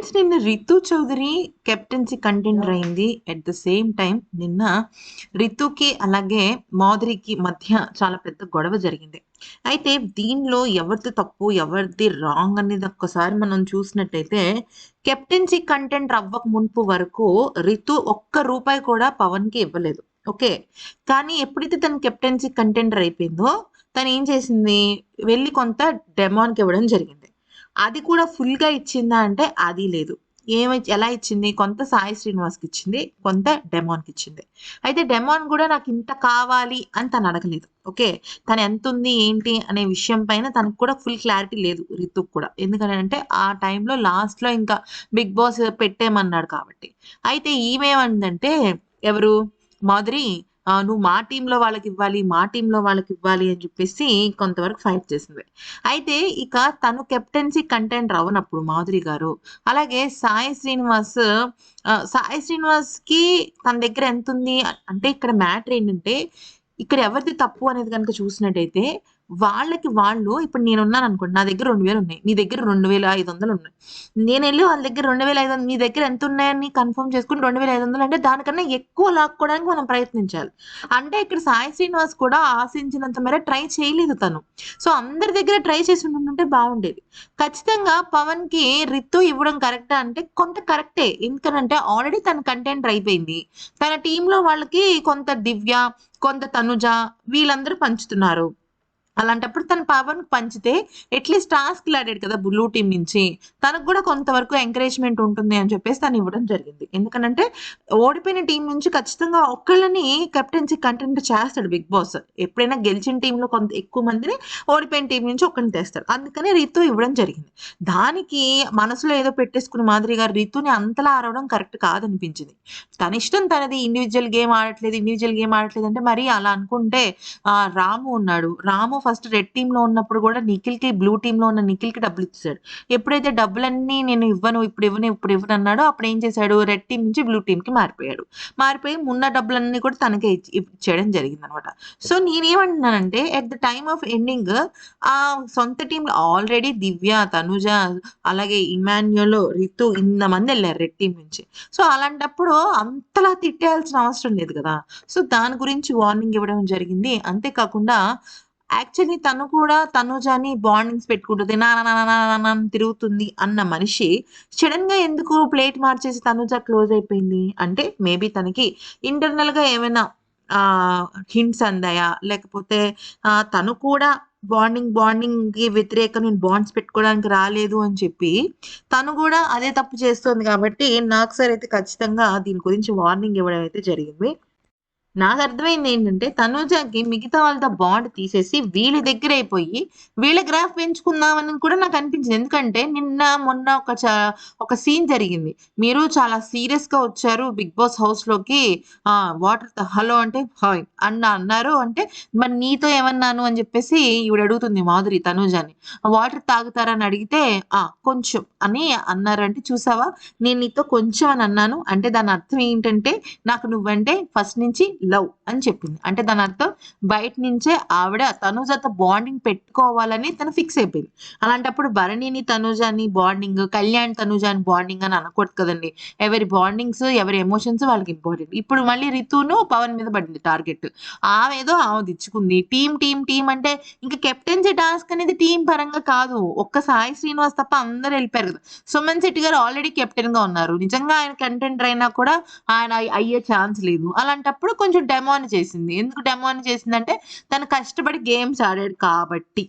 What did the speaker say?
Friends నిన్న Ritu Chowdary captaincy contender అయింది. At the same time నిన్న రితుకి అలాగే మాధురికి మధ్య చాలా పెద్ద గొడవ జరిగింది. అయితే దీనిలో ఎవరిది తప్పు ఎవరిది రాంగ్ అనేది ఒక్కసారి మనం చూసినట్టయితే కెప్టెన్సీ కంటెంట్ అవ్వక మునుపు వరకు రితు ఒక్క రూపాయి కూడా పవన్కి ఇవ్వలేదు. ఓకే? కానీ ఎప్పుడైతే తన కెప్టెన్సీ కంటెండర్ అయిపోయిందో తను ఏం చేసింది? వెళ్ళి కొంత డెమాన్కి ఇవ్వడం జరిగింది. అది కూడా ఫుల్గా ఇచ్చిందా అంటే అది లేదు. ఏమి ఎలా ఇచ్చింది? కొంత సాయి శ్రీనివాస్కి ఇచ్చింది కొంత డెమాన్కి ఇచ్చింది. అయితే డెమాన్ కూడా నాకు ఇంత కావాలి అని తను అడగలేదు. ఓకే? తను ఎంత ఉంది ఏంటి అనే విషయం పైన తనకు కూడా ఫుల్ క్లారిటీ లేదు రితుక్ కూడా. ఎందుకంటే ఆ టైంలో లాస్ట్లో ఇంకా బిగ్ బాస్ పెట్టేమన్నాడు కాబట్టి. అయితే ఈమెమందంటే ఎవరు? మాధురి? నువ్వు మా టీంలో వాళ్ళకి ఇవ్వాలి మా టీంలో వాళ్ళకి ఇవ్వాలి అని చెప్పేసి కొంతవరకు ఫైట్ చేసింది. అయితే ఇక తను కెప్టెన్సీ కంటెంట్ రావనప్పుడు మాధురి గారు అలాగే సాయి శ్రీనివాస్ సాయి శ్రీనివాస్కి తన దగ్గర ఎంత ఉంది అంటే ఇక్కడ మ్యాటర్ ఏంటంటే ఇక్కడ ఎవరిది తప్పు అనేది కనుక చూసినట్టయితే వాళ్ళకి వాళ్ళు ఇప్పుడు నేను ఉన్నాను అనుకోండి నా దగ్గర రెండు వేలు ఉన్నాయి. నీ దగ్గర రెండు వేల ఐదు వందలు ఉన్నాయి. నేను వెళ్ళి వాళ్ళ దగ్గర రెండు వేల ఐదు వందలు నీ దగ్గర ఎంత ఉన్నాయని కన్ఫర్మ్ చేసుకుని రెండు వేల ఐదు వందలు అంటే దానికన్నా ఎక్కువ లాక్కోవడానికి మనం ప్రయత్నించాలి. అంటే ఇక్కడ సాయి శ్రీనివాస్ కూడా ఆశించినంత మేర ట్రై చేయలేదు తను. సో అందరి దగ్గర ట్రై చేసి ఉంటుంటే బాగుండేది. ఖచ్చితంగా పవన్కి రిత్తు ఇవ్వడం కరెక్టా అంటే కొంత కరెక్టే. ఎందుకనంటే ఆల్రెడీ తన కంటెంట్ అయిపోయింది. తన టీంలో వాళ్ళకి కొంత దివ్య కొంత తనుజ వీళ్ళందరూ పంచుతున్నారు. అలాంటప్పుడు తన పవన్ పంచితే ఎట్లీస్ట్ టాస్క్ ఆడాడు కదా బ్లూ టీం నుంచి. తనకు కూడా కొంతవరకు ఎంకరేజ్మెంట్ ఉంటుంది అని చెప్పేసి తను ఇవ్వడం జరిగింది. ఎందుకంటే ఓడిపోయిన టీం నుంచి ఖచ్చితంగా ఒక్కళ్ళని కెప్టెన్సీ కంటెంట్ చేస్తాడు బిగ్ బాస్. ఎప్పుడైనా గెలిచిన టీంలో కొంత ఎక్కువ మందిని ఓడిపోయిన టీం నుంచి ఒకరిని తెస్తాడు అందుకని రితు ఇవ్వడం జరిగింది. దానికి మనసులో ఏదో పెట్టేసుకున్న మాదిరి గారు రితుని అంతలా ఆడవడం కరెక్ట్ కాదనిపించింది. తన ఇష్టం తనది. ఇండివిజువల్ గేమ్ ఆడట్లేదు ఇండివిజువల్ గేమ్ ఆడట్లేదు అంటే మరి అలా అనుకుంటే ఆ, రాము ఉన్నాడు. రాము ఫస్ట్ రెడ్ టీమ్లో ఉన్నప్పుడు కూడా నిఖిల్కి బ్లూ టీంలో ఉన్న నిఖిల్కి డబ్బులు ఇచ్చాడు. ఎప్పుడైతే డబ్బులన్నీ నేను ఇవ్వను ఇప్పుడు ఇవ్వను ఇప్పుడు ఇవ్వను అన్నాడో అప్పుడు ఏం చేశాడు? రెడ్ టీం నుంచి బ్లూ టీమ్కి మారిపోయాడు. మారిపోయి ఉన్న డబ్బులన్నీ కూడా తనకే ఇచ్చేయడం జరిగింది అనమాట సో నేనేమంటున్నానంటే at the time of ending ఆ సొంత టీంలో ఆల్రెడీ దివ్య తనుజ అలాగే ఇమాన్యుల్ రితు ఇంతమంది వెళ్ళారు రెడ్ టీం నుంచి. సో అలాంటప్పుడు అంతలా తిట్టేయాల్సిన అవసరం లేదు కదా. సో దాని గురించి వార్నింగ్ ఇవ్వడం జరిగింది. అంతేకాకుండా యాక్చువల్లీ తను కూడా తనుజాని బాండింగ్స్ పెట్టుకుంటుంది. నా నా, నా, నా, అని తిరుగుతుంది అన్న మనిషి సడన్గా ఎందుకు ప్లేట్ మార్చేసి తనుజ క్లోజ్ అయిపోయింది? అంటే మేబీ తనకి ఇంటర్నల్గా ఏమైనా ఆ హింట్స్ అందాయా? లేకపోతే తను కూడా బాండింగ్ బాండింగ్కి వ్యతిరేక నేను బాండ్స్ పెట్టుకోవడానికి రాలేదు అని చెప్పి తను కూడా అదే తప్పు చేస్తుంది కాబట్టి నాకు సార్ అయితే ఖచ్చితంగా దీని గురించి వార్నింగ్ ఇవ్వడం అయితే జరిగింది. నాకు అర్థమైంది ఏంటంటే తనుజాకి మిగతా వాళ్ళతో బాండ్ తీసేసి వీళ్ళ దగ్గర అయిపోయి వీళ్ళ గ్రాఫ్ పెంచుకుందామని కూడా నాకు అనిపించింది. ఎందుకంటే నిన్న మొన్న ఒక చ- ఒక సీన్ జరిగింది. మీరు చాలా సీరియస్గా వచ్చారు బిగ్ బాస్ హౌస్లోకి. ఆ వాటర్ హలో అంటే హాయ్ అన్న అన్నారు. అంటే మరి నీతో ఏమన్నాను? అని చెప్పేసి ఈవిడ అడుగుతుంది మాధురి తనుజాని. వాటర్ తాగుతారని అడిగితే ఆ కొంచెం అని అన్నారంటే చూసావా? నేను నీతో కొంచెం అని అన్నాను. అంటే దాని అర్థం ఏంటంటే నాకు నువ్వంటే ఫస్ట్ నుంచి లవ్ అని చెప్పింది. అంటే దాని అర్థం బయట నుంచే ఆవిడ తనుజతో బాండింగ్ పెట్టుకోవాలని తను ఫిక్స్ అయిపోయింది. అలాంటప్పుడు భరణిని తనుజాని బాండింగ్ కళ్యాణ్ తనుజాని బాండింగ్ అని అనకూడదు కదండి. ఎవరి బాండింగ్స్ ఎవరి ఎమోషన్స్ వాళ్ళకి ఇంపార్టెంట్ ఇప్పుడు మళ్ళీ రితును పవన్ మీద పడింది టార్గెట్ ఆమె ఏదో ఆమె తెచ్చుకుంది. టీం టీం టీం అంటే ఇంకా కెప్టెన్సీ టాస్క్ అనేది టీం పరంగా కాదు. ఒక్క సాయి శ్రీనివాస్ తప్ప అందరూ వెళ్ళిపోయారు కదా. సుమన్ శెట్టి గారు ఆల్రెడీ కెప్టెన్గా ఉన్నారు. నిజంగా ఆయన కంటెంటర్ అయినా కూడా ఆయన అయ్యే ఛాన్స్ లేదు. అలాంటప్పుడు కొంచెం డెమోని చేసింది. ఎందుకు డెమోని చేసిందంటే తను కష్టపడి గేమ్స్ ఆడాడు కాబట్టి.